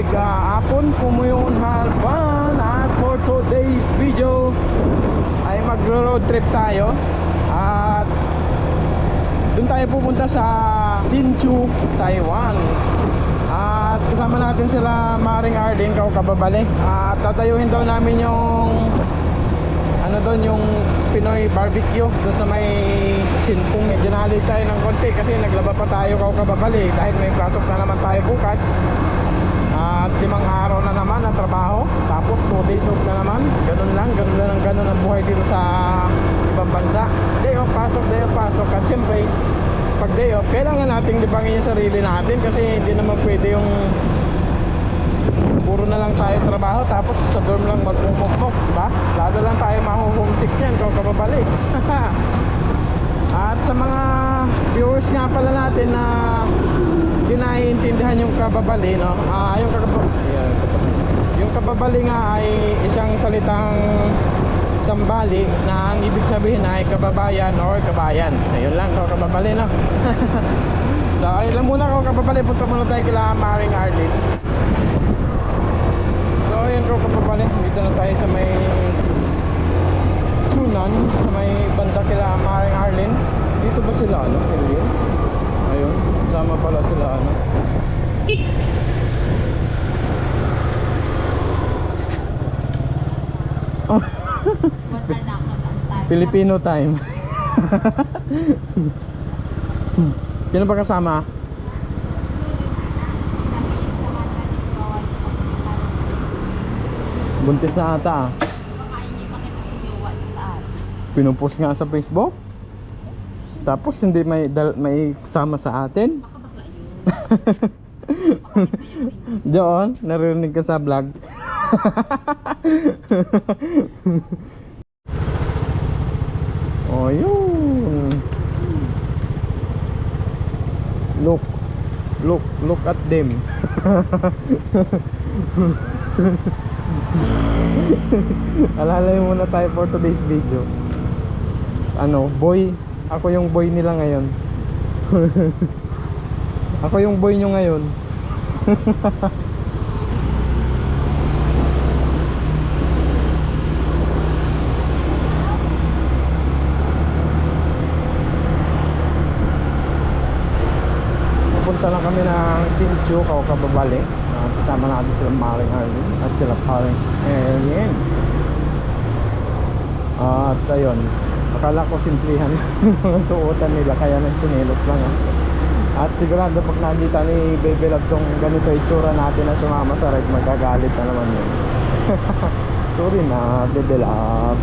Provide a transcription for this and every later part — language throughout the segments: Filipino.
tubig uh, apon kumuyon halban. At for today's video ay magro-road trip tayo. At doon tayo pupunta sa Hsinchu, Taiwan. At kasama natin sila Maring Arlene Kau Kababali at tatayuhin daw namin yung ano doon yung Pinoy barbecue doon sa may Sinpung medyo nalig tayo ng konti kasi naglaba pa tayo Kau Kababali dahil may pasok na naman tayo bukas at limang araw na naman ang trabaho. Tapos 2 days off na naman. Ganun lang, ganun lang ang ganun ang buhay dito sa ibang bansa. Day off, pasok, day off, pasok. At syempre pag day off, kailangan nating libangin yung sarili natin kasi hindi naman pwede yung puro na lang tayo trabaho tapos sa dorm lang magmumukmuk, diba? Lalo lang tayo mahuhomesick niyan kung kababalik at sa mga viewers nga pala natin na naiintindihan yung kababali no? Ah, yung kababali yung kababali nga ay isang salitang sambali na ang ibig sabihin ay kababayan or kabayan. Ayun lang ko kababali no? So ayun lang muna ko kababali. Punta muna tayo kila Maring Arlene. So ayun ko kababali dito na tayo sa may Tunan sa may banda kila Maring Arlene. Dito ba sila ano? Ayun sama pala sila ano nag-antay. Filipino time Sino ba kasama? Buntis na ata ah. Pinupost nga sa Facebook Tapos hindi may dal- may kasama sa atin Doon, narinig ka sa vlog Oh, yun. Look. Look, look at them. Alalay muna tayo for today's video. Ano, boy. Ako yung boy nila ngayon. Ako yung boy nyo ngayon. Pupunta lang kami ng Sinchu, Kaukababali. Uh, kasama natin sila Maring Arlene at sila Paring Alien. at ayun, akala ko simplihan suotan nila kaya nang sinilos lang ah. At sigurado pag nakita ni Baby Love tong ganito itsura natin na sumama sa ride, magagalit na naman yun. Sorry na, Baby Love.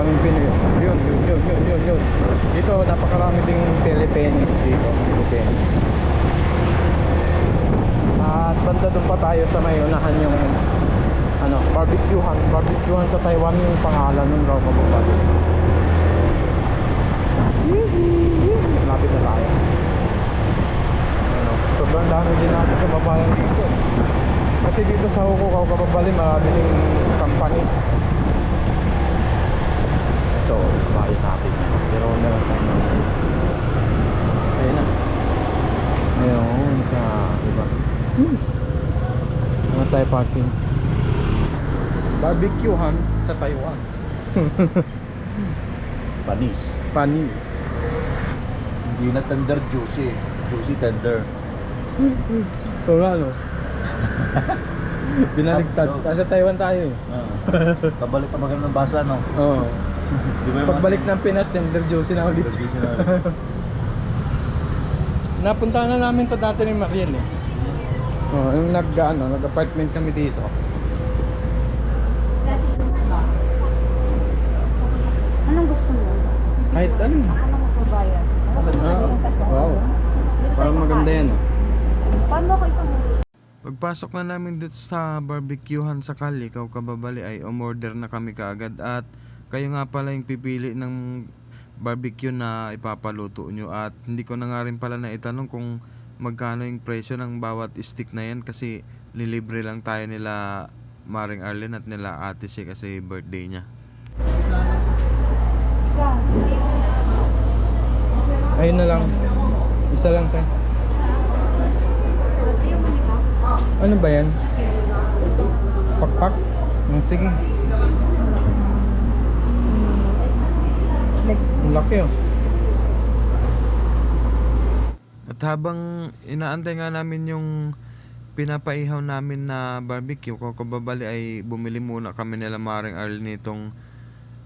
Daming Pinoy. Yun, yun, yun, yun, yun, yun. Dito, napakarami ding Philippines dito. Philippines. At banda doon pa tayo sa may unahan yung ano, barbecuehan. Barbecuehan sa Taiwan yung pangalan nun raw kababali. Lapit na tayo. Ano, sobrang dami din natin kababayan dito. Kasi dito sa Hukukaw kababali marami ding company. Ito, bahay natin. Pero na lang tayo. Ayun na. Ayun, ka, diba? Hmm. Ano tayo parking? Barbecuehan sa Taiwan. Panis. Panis. Hindi na tender juicy. Juicy tender. Ito nga, no? Binaligtad. Nasa Taiwan tayo eh. Ah. Pabalik pa maganda ng basa, no? Oo. Di ba Pagbalik ng Pinas, tender juicy na ulit. Juicy na. Napunta na namin to dati ni Mariel eh. Oh, yung nag ano, nag-apartment kami dito. Anong gusto mo? Kahit ano. Ano? Ah, wow. Parang maganda yan. ah. Paano ko isang Pagpasok na namin dito sa barbecuehan sa Kali, ikaw kababali ay umorder na kami kaagad at kayo nga pala yung pipili ng barbecue na ipapaluto nyo at hindi ko na nga rin pala na itanong kung magkano yung presyo ng bawat stick na yan kasi lilibre lang tayo nila Maring Arlen at nila Ate Si kasi birthday niya. Ayun na lang. Isa lang tayo. Ano ba yan? Pakpak? Oh, sige. Ang laki oh. At habang inaantay nga namin yung pinapaihaw namin na barbecue, kakababali ay bumili muna kami nila Maring Arl nitong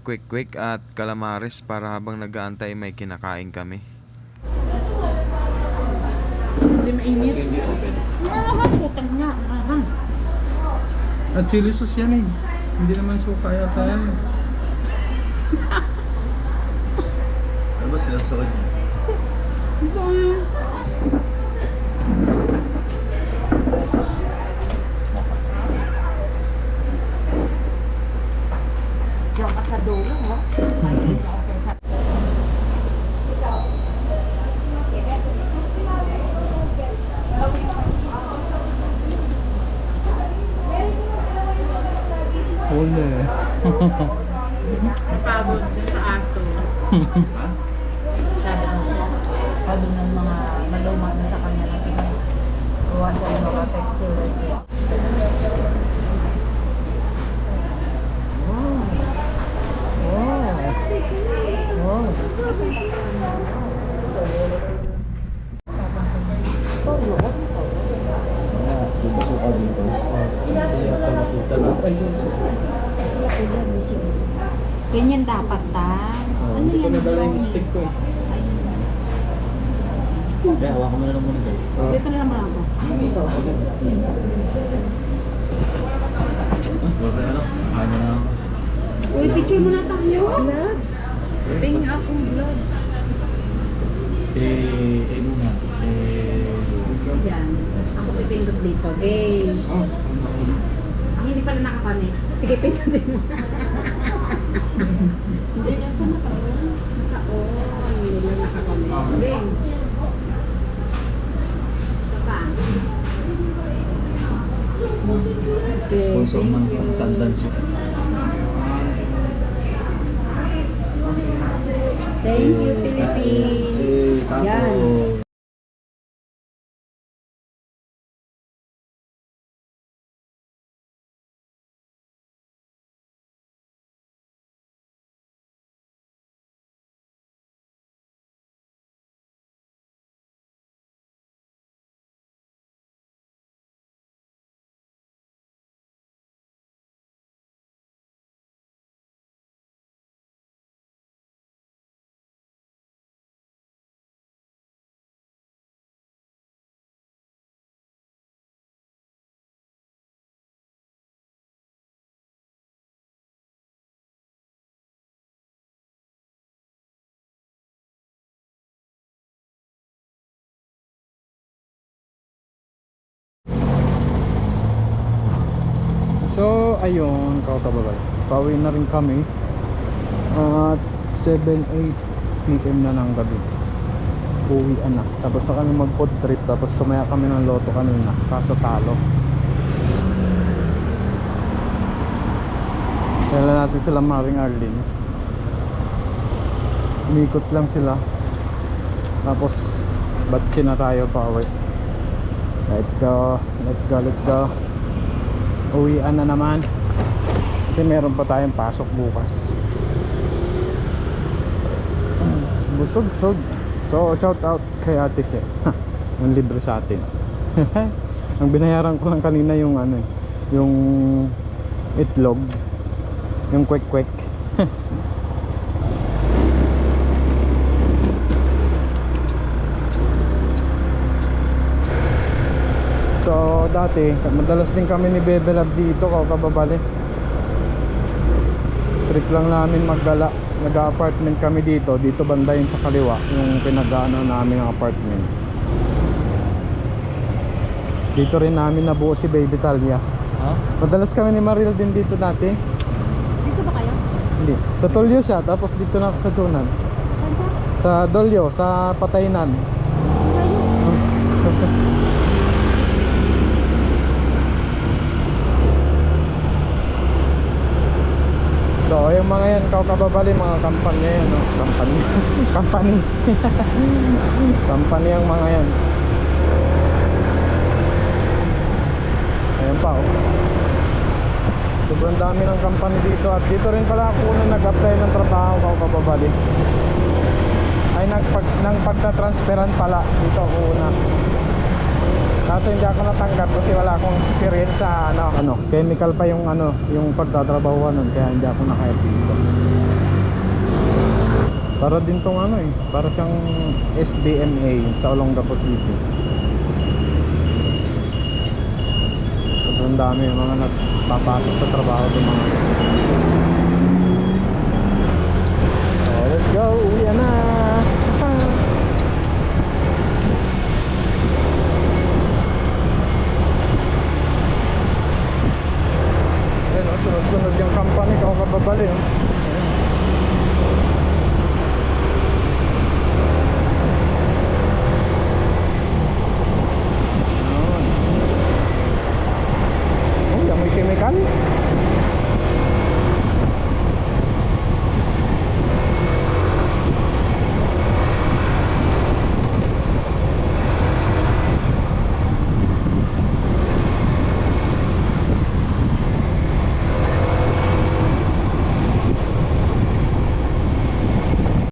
quick quick at calamares para habang nag-aantay may kinakain kami. Hindi mainit. Hindi open. Ah, putang nga. Ah, At chili sauce yan eh. Hindi naman suka yata yan. Ano sinasunod niya? Yun. Diyan ka sa dulo, oh. Ayun ako sa Huli. Pagod dun sa aso. Mo, sabi ng mga maluma na sa kanya na pinagawa ng mga texture. Wow. Wow. Wala. Sumusuka dito. Ay, suso. Ganyan dapat ta. Oh, Ano hindi ko yan? nadala yung stick ko eh. Kaya hawakan mo na lang muna tayo. Oh. Dito na ako. Na ano. Ano na. Uy, picture mo na tayo. Gloves. Ping ako gloves. Eh, eh muna. Eh, Yan. Ako pipindot dito. Game. Oh. Ang hindi pala nakapanik. Sige, pindutin mo. Hindi na pa naka-on. Naka-on. Hindi na nakapanik. Game. Sponsor ng you. Sundance. Thank you, Philippines. Eh. Yan. Ayun, kakababay. Pauwi na rin kami. At 7-8 PM na ng gabi. Uwian na. Tapos na kami mag food trip. Tapos tumaya kami ng loto kanina. Kaso talo. Kaya natin sila Maring Arlene. Umikot lang sila. Tapos batsi na tayo pa uwi. Let's go. Let's go. Let's go. Uwian na naman. Kasi meron pa tayong pasok bukas. Busog, sog. So, shout out kay Ate She. Ang libre sa atin. Ang binayaran ko lang kanina yung ano yung itlog. Yung kwek-kwek. So dati, madalas din kami ni Bebe Lab dito ko kababali. Trip lang namin maggala. Nag-apartment kami dito, dito banda yun sa kaliwa, yung pinag-ano namin ang apartment. Dito rin namin nabuo si Baby Talia. Ha? Madalas kami ni Maril din dito dati. Dito ba kayo? Hindi. Sa Tolyo siya, tapos dito na sa Tunan. Sa Dolyo, sa Pataynan. Kayo? So, yung mga yan, kau kababali, mga kampanya yan, no? Company. Company. Company ang mga yan. Ayan pa, oh. Sobrang dami ng company dito at dito rin pala ako una nag-apply ng trabaho kau kababali. Ay, nagpag, nang pagta-transferan pala dito ako una. Kaso hindi ako natanggap kasi wala akong experience sa ano, ano, chemical pa yung ano, yung pagtatrabaho nun kaya hindi ako nakaya dito. Para din tong ano eh, para siyang SBMA sa Olongapo City. Sobrang dami yung mga nagpapasok sa trabaho ng mga